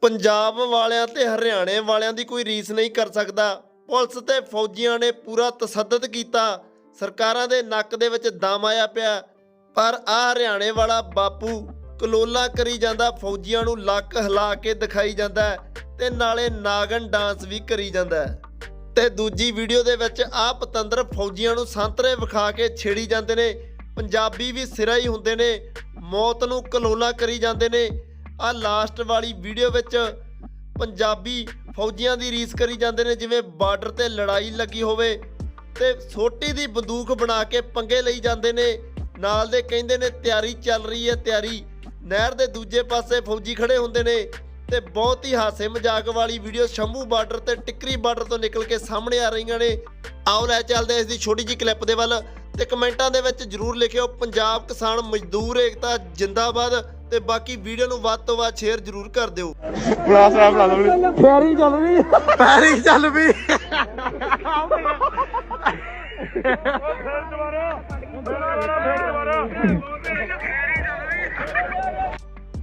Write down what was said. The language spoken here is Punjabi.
ਪੰਜਾਬ ਵਾਲਿਆਂ ਤੇ ਹਰਿਆਣੇ ਵਾਲਿਆਂ ਦੀ ਕੋਈ ਰੀਸ ਨਹੀਂ ਕਰ ਸਕਦਾ। ਪੁਲਿਸ ਤੇ ਫੌਜੀਆਂ ਨੇ ਪੂਰਾ ਤਸੱਦਦ ਕੀਤਾ। ਸਰਕਾਰਾਂ ਦੇ ਨੱਕ ਦੇ ਵਿੱਚ ਦਮ ਆਇਆ ਪਿਆ। ਪਰ ਆ ਹਰਿਆਣੇ ਵਾਲਾ ਬਾਪੂ ਕਲੋਲਾ ਕਰੀ ਜਾਂਦਾ, ਫੌਜੀਆਂ ਨੂੰ ਲੱਕ ਹਿਲਾ ਕੇ ਦਿਖਾਈ ਜਾਂਦਾ ਹੈ ਤੇ ਨਾਲੇ ਨਾਗਨ ਡਾਂਸ ਵੀ ਕਰੀ ਜਾਂਦਾ ਹੈ। ਤੇ ਦੂਜੀ ਵੀਡੀਓ ਦੇ ਵਿੱਚ ਆ ਪਤੰਦਰ ਫੌਜੀਆਂ ਨੂੰ ਸੰਤਰੇ ਵਿਖਾ ਕੇ ਛੇੜੀ ਜਾਂਦੇ ਨੇ। ਪੰਜਾਬੀ ਵੀ ਸਿਰਾ ਹੀ ਹੁੰਦੇ ਨੇ। ਮੌਤ ਨੂੰ ਕਲੋਲਾ ਕਰੀ ਜਾਂਦੇ ਨੇ। ਆ ਲਾਸਟ ਵਾਲੀ ਵੀਡੀਓ ਵਿੱਚ ਪੰਜਾਬੀ ਫੌਜੀਆਂ ਦੀ ਰੀਸ ਕਰੀ ਜਾਂਦੇ ਨੇ, ਜਿਵੇਂ ਬਾਰਡਰ ਤੇ ਲੜਾਈ ਲੱਗੀ ਹੋਵੇ ਤੇ ਛੋਟੀ ਦੀ ਬੰਦੂਕ ਬਣਾ ਕੇ ਪੰਗੇ ਲਈ ਜਾਂਦੇ ਨੇ। ਨਾਲ ਦੇ ਕਹਿੰਦੇ ਨੇ, ਤਿਆਰੀ ਚੱਲ ਰਹੀ ਹੈ, ਤਿਆਰੀ। ਨਹਿਰ ਦੇ ਦੂਜੇ ਪਾਸੇ ਫੌਜੀ ਖੜੇ ਹੁੰਦੇ ਨੇ ਤੇ ਬਹੁਤ ਹੀ ਹਾਸੇ ਮਜ਼ਾਕ ਵਾਲੀ ਵੀਡੀਓ ਸ਼ੰਭੂ ਬਾਰਡਰ ਤੇ ਟਿੱਕਰੀ ਬਾਰਡਰ ਤੋਂ ਨਿਕਲ ਕੇ ਸਾਹਮਣੇ ਆ ਰਹੀਆਂ ਨੇ। ਆਓ, ਲੈ ਚੱਲਦੇ ਹਾਂ ਇਸ ਦੀ ਛੋਟੀ ਜਿਹੀ ਕਲਿੱਪ ਦੇ ਵੱਲ। ਤੇ ਕਮੈਂਟਾਂ ਦੇ ਵਿੱਚ ਜਰੂਰ ਲਿਖਿਓ ਪੰਜਾਬ ਕਿਸਾਨ ਮਜ਼ਦੂਰ ਏਕਤਾ ਜਿੰਦਾਬਾਦ ਤੇ ਬਾਕੀ ਵੀਡੀਓ ਨੂੰ ਵੱਧ ਤੋਂ ਵੱਧ ਸ਼ੇਅਰ ਜਰੂਰ ਕਰ ਦਿਓ। ਬਣਾ ਸਰਾ ਬਣਾ ਦੋ ਫੇਰੀ ਚੱਲ ਰਹੀ ਪੈਰੀ ਚੱਲ ਵੀ ਦੁਬਾਰਾ ਦੁਬਾਰਾ ਦੁਬਾਰਾ।